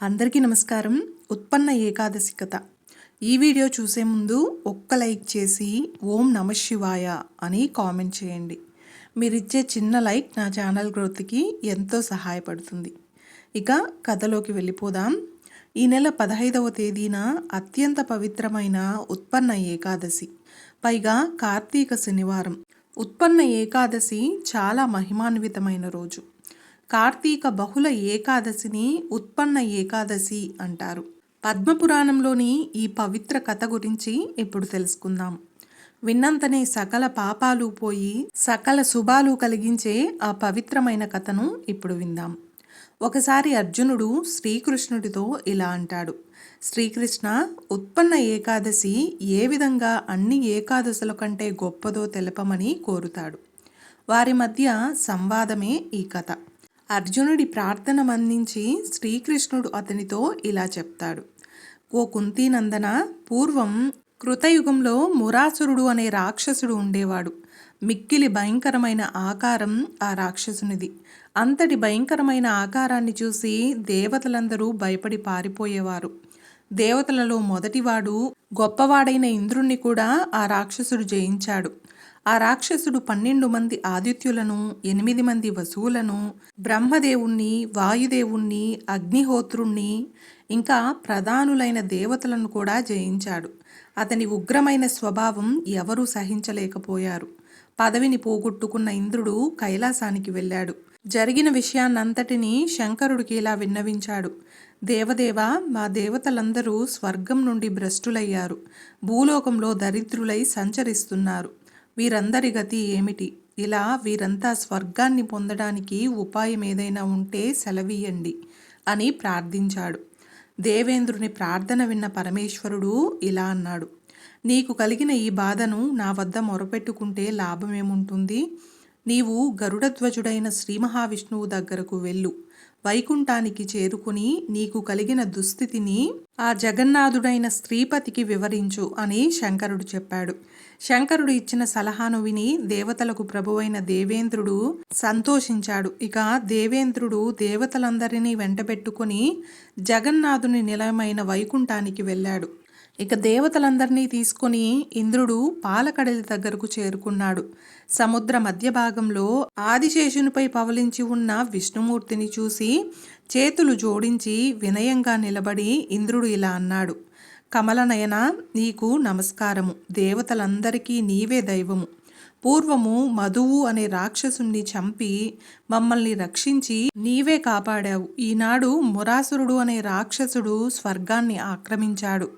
అందరికీ నమస్కారం. ఉత్పన్న ఏకాదశి కథ. ఈ వీడియో చూసే ముందు ఒక్క లైక్ చేసి ఓం నమ శివాయ అని కామెంట్ చేయండి. మీరిచ్చే చిన్న లైక్ నా ఛానల్ గ్రోత్కి ఎంతో సహాయపడుతుంది. ఇక కథలోకి వెళ్ళిపోదాం. ఈ నెల పదహైదవ తేదీన అత్యంత పవిత్రమైన ఉత్పన్న ఏకాదశి. పైగా కార్తీక శనివారం. ఉత్పన్న ఏకాదశి చాలా మహిమాన్వితమైన రోజు. కార్తీక బహుళ ఏకాదశిని ఉత్పన్న ఏకాదశి అంటారు. పద్మపురాణంలోని ఈ పవిత్ర కథ గురించి ఇప్పుడు తెలుసుకుందాం. విన్నంతనే సకల పాపాలు పోయి సకల శుభాలు కలిగించే ఆ పవిత్రమైన కథను ఇప్పుడు విందాం. ఒకసారి అర్జునుడు శ్రీకృష్ణుడితో ఇలా అంటాడు. శ్రీకృష్ణ ఉత్పన్న ఏకాదశి ఏ విధంగా అన్ని ఏకాదశుల కంటే గొప్పదో తెలపమని కోరుతాడు. వారి మధ్య సంవాదమే ఈ కథ. అర్జునుడి ప్రార్థన మందించి శ్రీకృష్ణుడు అతనితో ఇలా చెప్తాడు. ఓ కుంతీనందన పూర్వం కృతయుగంలో మురాసురుడు అనే రాక్షసుడు ఉండేవాడు. మిక్కిలి భయంకరమైన ఆకారం ఆ రాక్షసునిది. అంతటి భయంకరమైన ఆకారాన్ని చూసి దేవతలందరూ భయపడి పారిపోయేవారు. దేవతలలో మొదటివాడు గొప్పవాడైన ఇంద్రుణ్ణి కూడా ఆ రాక్షసుడు జయించాడు. ఆ రాక్షసుడు పన్నెండు మంది ఆదిత్యులను ఎనిమిది మంది వసువులను బ్రహ్మదేవుణ్ణి వాయుదేవుణ్ణి అగ్నిహోత్రుణ్ణి ఇంకా ప్రధానులైన దేవతలను కూడా జయించాడు. అతని ఉగ్రమైన స్వభావం ఎవరూ సహించలేకపోయారు. పదవిని పోగొట్టుకున్న ఇంద్రుడు కైలాసానికి వెళ్ళాడు. జరిగిన విషయాన్నంతటినీ శంకరుడికి ఇలా విన్నవించాడు. దేవదేవ మా దేవతలందరూ స్వర్గం నుండి భ్రష్టులయ్యారు. భూలోకంలో దరిద్రులై సంచరిస్తున్నారు. వీరందరి గతి ఏమిటి? ఇలా వీరంతా స్వర్గాన్ని పొందడానికి ఉపాయం ఏదైనా ఉంటే సెలవీయండి అని ప్రార్థించాడు. దేవేంద్రుని ప్రార్థన విన్న పరమేశ్వరుడు ఇలా అన్నాడు. నీకు కలిగిన ఈ బాధను నా వద్ద మొరపెట్టుకుంటే లాభమేముంటుంది? నీవు గరుడధ్వజుడైన శ్రీ మహావిష్ణువు దగ్గరకు వెళ్ళు. వైకుంఠానికి చేరుకుని నీకు కలిగిన దుస్థితిని ఆ జగన్నాథుడైన స్త్రీపతికి వివరించు అని శంకరుడు చెప్పాడు. శంకరుడు ఇచ్చిన సలహాను విని దేవతలకు ప్రభువైన దేవేంద్రుడు సంతోషించాడు. ఇక దేవేంద్రుడు దేవతలందరినీ వెంటబెట్టుకుని జగన్నాథుని నిలయమైన వైకుంఠానికి వెళ్ళాడు. ఇక దేవతలందరినీ తీసుకుని ఇంద్రుడు పాలకడలి దగ్గరకు చేరుకున్నాడు. సముద్ర మధ్య భాగంలో ఆదిశేషునిపై పవలించి ఉన్న విష్ణుమూర్తిని చూసి చేతులు జోడించి వినయంగా నిలబడి ఇంద్రుడు ఇలా అన్నాడు కమలనయన నీకు నమస్కారము. దేవతలందరికీ నీవే దైవము. పూర్వము మధువు అనే రాక్షసుణ్ణి చంపి మమ్మల్ని రక్షించి నీవే కాపాడావు. ఈనాడు మురాసురుడు అనే రాక్షసుడు స్వర్గాన్ని ఆక్రమించాడు.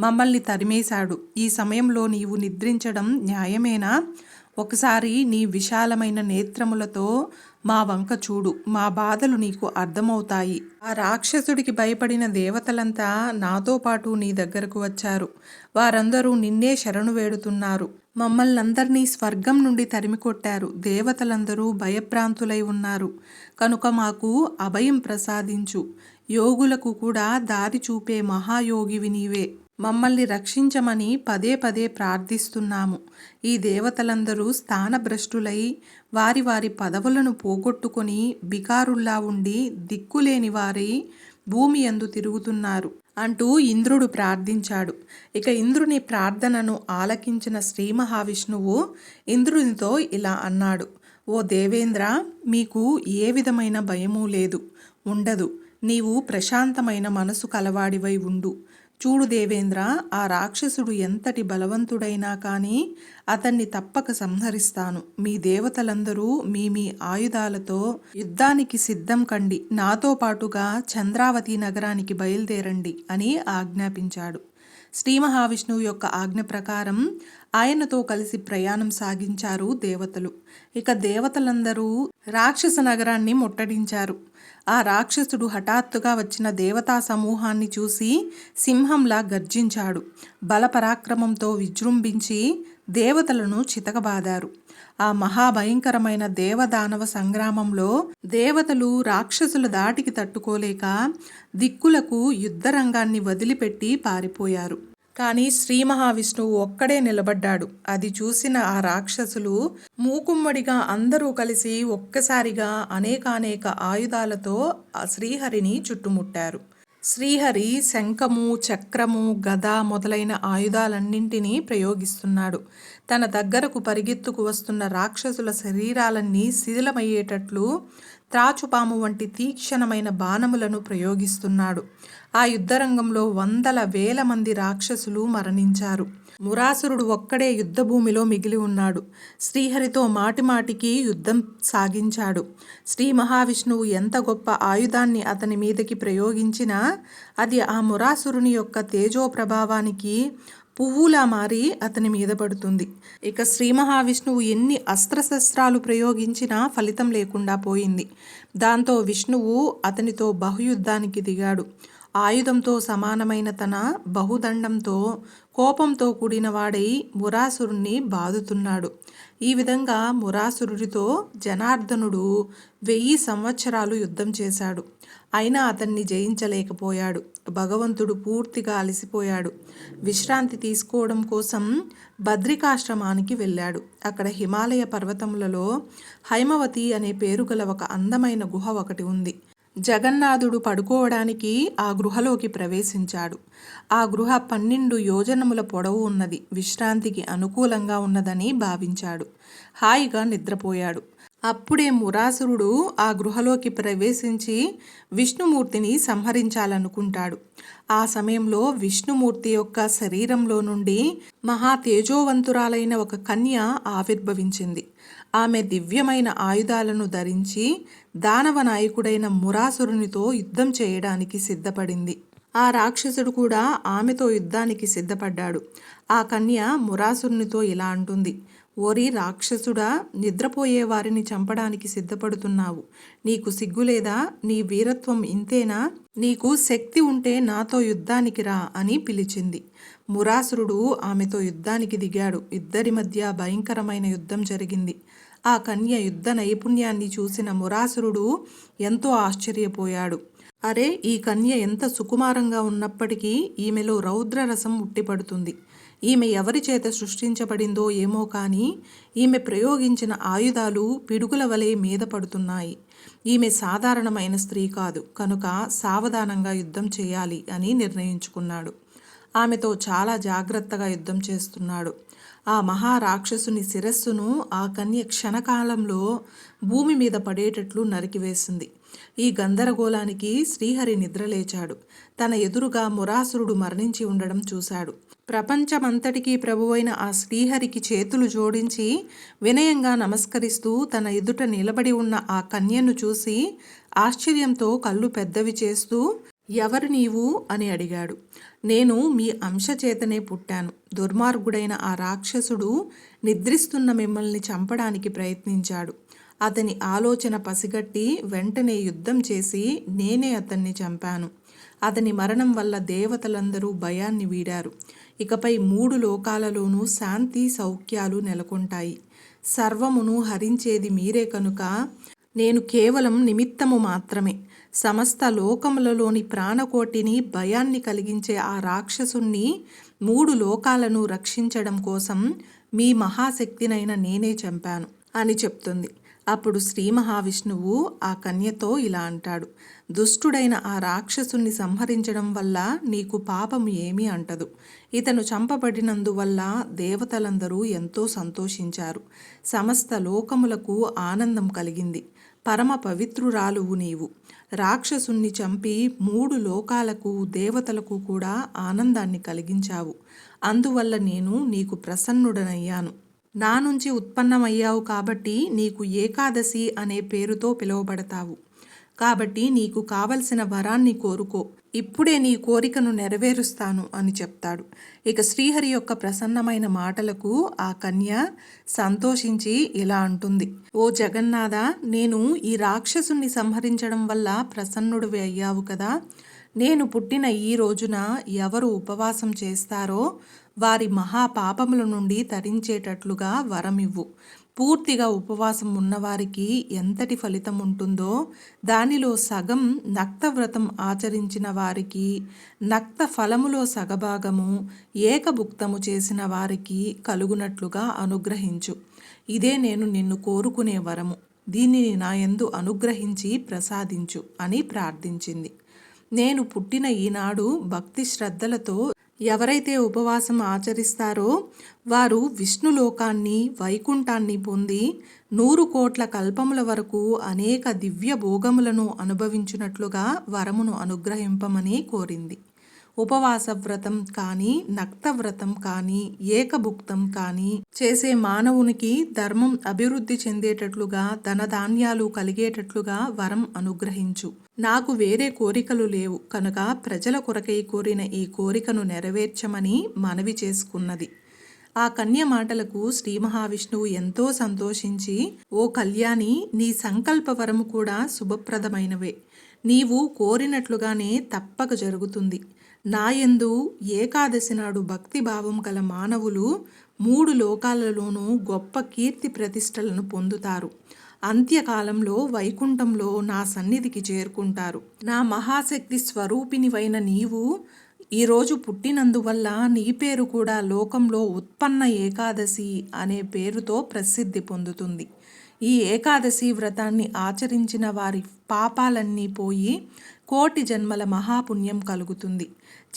మమ్మల్ని తరిమేశాడు. ఈ సమయంలో నీవు నిద్రించడం న్యాయమేనా? ఒకసారి నీ విశాలమైన నేత్రములతో మా వంక చూడు. మా బాధలు నీకు అర్థమవుతాయి. ఆ రాక్షసుడికి భయపడిన దేవతలంతా నాతో పాటు నీ దగ్గరకు వచ్చారు. వారందరూ నిన్నే శరణు వేడుతున్నారు. మమ్మల్నందరినీ స్వర్గం నుండి తరిమికొట్టారు దేవతలందరూ భయభ్రాంతులై ఉన్నారు. కనుక మాకు అభయం ప్రసాదించు. యోగులకు కూడా దారి చూపే మహాయోగివి నీవే. మమ్మల్ని రక్షించమని పదే పదే ప్రార్థిస్తున్నాము. ఈ దేవతలందరూ స్థానభ్రష్టులై వారి వారి పదవులను పోగొట్టుకొని బికారుల్లా ఉండి దిక్కులేని వారి భూమి ఎందు తిరుగుతున్నారు అంటూ ఇంద్రుడు ప్రార్థించాడు. ఇక ఇంద్రుని ప్రార్థనను ఆలకించిన శ్రీ మహావిష్ణువు ఇంద్రునితో ఇలా అన్నాడు. ఓ దేవేంద్ర మీకు ఏ విధమైన భయమూ లేదు. ఉండదు. నీవు ప్రశాంతమైన మనసు కలవాడివై ఉండు. చూడు దేవేంద్ర ఆ రాక్షసుడు ఎంతటి బలవంతుడైనా కానీ అతన్ని తప్పక సంహరిస్తాను. మీ దేవతలందరూ మీ మీ ఆయుధాలతో యుద్ధానికి సిద్ధం కండి. నాతో పాటుగా చంద్రావతి నగరానికి బయలుదేరండి అని ఆజ్ఞాపించాడు. శ్రీ మహావిష్ణువు యొక్క ఆజ్ఞ ప్రకారం ఆయనతో కలిసి ప్రయాణం సాగించారు దేవతలు. ఇక దేవతలందరూ రాక్షస నగరాన్ని ముట్టడించారు. ఆ రాక్షసుడు హఠాత్తుగా వచ్చిన దేవతా సమూహాన్ని చూసి సింహంలా గర్జించాడు. బలపరాక్రమంతో విజృంభించి దేవతలను చితకబాదారు. ఆ మహాభయంకరమైన దేవదానవ సంగ్రామంలో దేవతలు రాక్షసుల దాటికి తట్టుకోలేక దిక్కులకు యుద్ధరంగాన్ని వదిలిపెట్టి పారిపోయారు. కానీ శ్రీ మహావిష్ణువు ఒక్కడే నిలబడ్డాడు. అది చూసిన ఆ రాక్షసులు మూకుమ్మడిగా అందరూ కలిసి ఒక్కసారిగా అనేకానేక ఆయుధాలతో ఆ శ్రీహరిని చుట్టుముట్టారు. శ్రీహరి శంఖము చక్రము గద మొదలైన ఆయుధాలన్నింటినీ ప్రయోగిస్తున్నాడు. తన దగ్గరకు పరిగెత్తుకు వస్తున్న రాక్షసుల శరీరాలన్నీ శిథిలమయ్యేటట్లు త్రాచుపాము వంటి తీక్షణమైన బాణములను ప్రయోగిస్తున్నాడు. ఆ యుద్ధరంగంలో వందల వేల మంది రాక్షసులు మరణించారు. మురాసురుడు ఒక్కడే యుద్ధభూమిలో మిగిలి ఉన్నాడు. శ్రీహరితో మాటిమాటికి యుద్ధం సాగించాడు. శ్రీ మహావిష్ణువు ఎంత గొప్ప ఆయుధాన్ని అతని మీదకి ప్రయోగించినా అది ఆ మురాసురుని యొక్క తేజో ప్రభావానికి పువ్వులా మారి అతని మీద పడుతుంది. ఇక శ్రీ మహావిష్ణువు ఎన్ని అస్త్రశస్త్రాలు ప్రయోగించినా ఫలితం లేకుండా పోయింది. దాంతో విష్ణువు అతనితో బహుయుద్ధానికి దిగాడు. ఆయుధంతో సమానమైన తన బహుదండంతో కోపంతో కూడిన వాడై మురాసురుణ్ణి బాదుతున్నాడు. ఈ విధంగా మురాసురుడితో జనార్దనుడు వెయ్యి సంవత్సరాలు యుద్ధం చేశాడు. అయినా అతన్ని జయించలేకపోయాడు. భగవంతుడు పూర్తిగా అలసిపోయాడు. విశ్రాంతి తీసుకోవడం కోసం బద్రికాశ్రమానికి వెళ్ళాడు. అక్కడ హిమాలయ పర్వతములలో హైమవతి అనే పేరు గల ఒక అందమైన గుహ ఒకటి ఉంది. జగన్నాథుడు పడుకోవడానికి ఆ గృహలోకి ప్రవేశించాడు. ఆ గృహ పన్నెండు యోజనముల పొడవు ఉన్నది. విశ్రాంతికి అనుకూలంగా ఉన్నదని భావించాడు. హాయిగా నిద్రపోయాడు. అప్పుడే మురాసురుడు ఆ గృహలోకి ప్రవేశించి విష్ణుమూర్తిని సంహరించాలనుకుంటాడు. ఆ సమయంలో విష్ణుమూర్తి యొక్క శరీరంలో నుండి మహా తేజోవంతురాలైన ఒక కన్య ఆవిర్భవించింది. ఆమె దివ్యమైన ఆయుధాలను ధరించి దానవ నాయకుడైన మురాసురునితో యుద్ధం చేయడానికి సిద్ధపడింది. ఆ రాక్షసుడు కూడా ఆమెతో యుద్ధానికి సిద్ధపడ్డాడు. ఆ కన్య మురాసురునితో ఇలా అంటుంది ఓరి రాక్షసుడా నిద్రపోయే వారిని చంపడానికి సిద్ధపడుతున్నావు. నీకు సిగ్గులేదా? నీ వీరత్వం ఇంతేనా? నీకు శక్తి ఉంటే నాతో యుద్ధానికి రా అని పిలిచింది. మురాసురుడు ఆమెతో యుద్ధానికి దిగాడు. ఇద్దరి మధ్య భయంకరమైన యుద్ధం జరిగింది. ఆ కన్య యుద్ధ నైపుణ్యాన్ని చూసిన మురాసురుడు ఎంతో ఆశ్చర్యపోయాడు. అరే ఈ కన్య ఎంత సుకుమారంగా ఉన్నప్పటికీ ఈమెలో రౌద్రరసం ఉట్టిపడుతుంది. ఈమె ఎవరి చేత సృష్టించబడిందో ఏమో కానీ ఈమె ప్రయోగించిన ఆయుధాలు పిడుగుల వలె మీద పడుతున్నాయి. ఈమె సాధారణమైన స్త్రీ కాదు కనుక సావధానంగా యుద్ధం చేయాలి అని నిర్ణయించుకున్నాడు. ఆమెతో చాలా జాగ్రత్తగా యుద్ధం చేస్తున్నాడు. ఆ మహారాక్షసుని శిరస్సును ఆ కన్య క్షణకాలంలో భూమి మీద పడేటట్లు నరికివేసింది. ఈ గందరగోళానికి శ్రీహరి నిద్రలేచాడు. తన ఎదురుగా మురాసురుడు మరణించి ఉండడం చూశాడు. ప్రపంచమంతటికీ ప్రభువైన ఆ శ్రీహరికి చేతులు జోడించి వినయంగా నమస్కరిస్తూ తన ఎదుట నిలబడి ఉన్న ఆ కన్యను చూసి ఆశ్చర్యంతో కళ్ళు పెద్దవి చేస్తూ ఎవరు నీవు? అని అడిగాడు. నేను మీ అంశచేతనే పుట్టాను. దుర్మార్గుడైన ఆ రాక్షసుడు నిద్రిస్తున్న మిమ్మల్ని చంపడానికి ప్రయత్నించాడు. అతని ఆలోచన పసిగట్టి వెంటనే యుద్ధం చేసి నేనే అతన్ని చంపాను. అతని మరణం వల్ల దేవతలందరూ భయాన్ని వీడారు. ఇకపై మూడు లోకాలలోనూ శాంతి సౌఖ్యాలు నెలకొంటాయి. సర్వమును హరించేది మీరే కనుక నేను కేవలం నిమిత్తము మాత్రమే. సమస్త లోకములలోని ప్రాణకోటిని భయాన్ని కలిగించే ఆ రాక్షసుణ్ణి మూడు లోకాలను రక్షించడం కోసం మీ మహాశక్తినైన నేనే చంపాను అని చెప్తుంది. అప్పుడు శ్రీ మహావిష్ణువు ఆ కన్యతో ఇలా అంటాడు. దుష్టుడైన ఆ రాక్షసుని సంహరించడం వల్ల నీకు పాపము ఏమీ అంటదు. ఇతను చంపబడినందువల్ల దేవతలందరూ ఎంతో సంతోషించారు. సమస్త లోకములకు ఆనందం కలిగింది. పరమ పవిత్రురాలువు నీవు. రాక్షసుణ్ణి చంపి మూడు లోకాలకు దేవతలకు కూడా ఆనందాన్ని కలిగించావు. అందువల్ల నేను నీకు ప్రసన్నుడనయ్యాను. నా నుంచి ఉత్పన్నమయ్యావు కాబట్టి నీకు ఏకాదశి అనే పేరుతో పిలువబడతావు. కాబట్టి నీకు కావలసిన వరాన్ని కోరుకో. ఇప్పుడే నీ కోరికను నెరవేరుస్తాను అని చెప్తాడు. ఇక శ్రీహరి యొక్క ప్రసన్నమైన మాటలకు ఆ కన్య సంతోషించి ఇలా అంటుంది. ఓ జగన్నాథ నేను ఈ రాక్షసుని సంహరించడం వల్ల ప్రసన్నుడివి అయ్యావు కదా. నేను పుట్టిన ఈ రోజున ఎవరు ఉపవాసం చేస్తారో వారి మహాపాపముల నుండి తరించేటట్లుగా వరమివ్వు. పూర్తిగా ఉపవాసం ఉన్నవారికి ఎంతటి ఫలితం ఉంటుందో దానిలో సగం నక్తవ్రతం ఆచరించిన వారికి నక్త ఫలములో సగభాగము ఏకభుక్తము చేసిన వారికి కలుగునట్లుగా అనుగ్రహించు. ఇదే నేను నిన్ను కోరుకునే వరము. దీనిని నా ఎందు అనుగ్రహించి ప్రసాదించు అని ప్రార్థించింది. నేను పుట్టిన ఈనాడు భక్తి శ్రద్ధలతో ఎవరైతే ఉపవాసం ఆచరిస్తారో వారు విష్ణులోకాన్ని వైకుంఠాన్ని పొంది నూరు కోట్ల కల్పముల వరకు అనేక దివ్య భోగములను అనుభవించినట్లుగా వరమును అనుగ్రహింపమని కోరింది. ఉపవాస వ్రతం కానీ నక్త వ్రతం కానీ ఏకభుక్తం కానీ చేసే మానవునికి ధర్మం అభివృద్ధి చెందేటట్లుగా ధనధాన్యాలు కలిగేటట్లుగా వరం అనుగ్రహించు. నాకు వేరే కోరికలు లేవు. కనుక ప్రజల కొరకై కోరిన ఈ కోరికను నెరవేర్చమని మనవి చేసుకున్నది. ఆ కన్య మాటలకు శ్రీ మహావిష్ణువు ఎంతో సంతోషించి ఓ కళ్యాణి నీ సంకల్ప వరము కూడా శుభప్రదమైనవే. నీవు కోరినట్లుగానే తప్పక జరుగుతుంది. నాయందు ఏకాదశి నాడు భక్తి భావం గల మానవులు మూడు లోకాలలోనూ గొప్ప కీర్తి ప్రతిష్టలను పొందుతారు. అంత్యకాలంలో వైకుంఠంలో నా సన్నిధికి చేరుకుంటారు. నా మహాశక్తి స్వరూపినివైన నీవు ఈరోజు పుట్టినందువల్ల నీ పేరు కూడా లోకంలో ఉత్పన్న ఏకాదశి అనే పేరుతో ప్రసిద్ధి పొందుతుంది. ఈ ఏకాదశి వ్రతాన్ని ఆచరించిన వారి పాపాలన్నీ పోయి కోటి జన్మల మహాపుణ్యం కలుగుతుంది.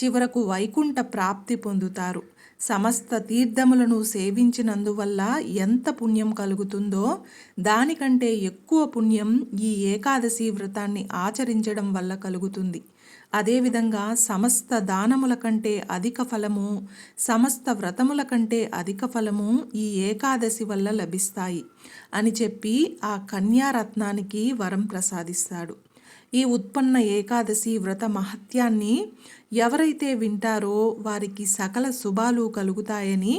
చివరకు వైకుంఠ ప్రాప్తి పొందుతారు. సమస్త తీర్థములను సేవించినందువల్ల ఎంత పుణ్యం కలుగుతుందో దానికంటే ఎక్కువ పుణ్యం ఈ ఏకాదశి వ్రతాన్ని ఆచరించడం వల్ల కలుగుతుంది. అదేవిధంగా సమస్త దానముల కంటే అధిక ఫలము సమస్త వ్రతముల కంటే అధిక ఫలము ఈ ఏకాదశి వల్ల లభిస్తాయి అని చెప్పి ఆ కన్యారత్నానికి వరం ప్రసాదిస్తాడు. ఈ ఉత్పన్న ఏకాదశి వ్రత మహత్యాన్ని ఎవరైతే వింటారో వారికి సకల శుభాలు కలుగుతాయని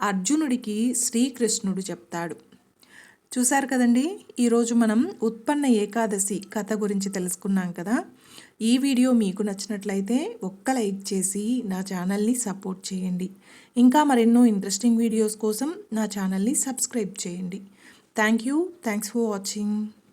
అర్జునుడికి శ్రీకృష్ణుడు చెప్తాడు. చూశారు కదండి? ఈరోజు మనం ఉత్పన్న ఏకాదశి కథ గురించి తెలుసుకున్నాం కదా? ఈ వీడియో మీకు నచ్చినట్లయితే ఒక్క లైక్ చేసి నా ఛానల్ని సపోర్ట్ చేయండి. ఇంకా మరెన్నో ఇంట్రెస్టింగ్ వీడియోస్ కోసం నా ఛానల్ని సబ్స్క్రైబ్ చేయండి. Thank you. Thanks for watching.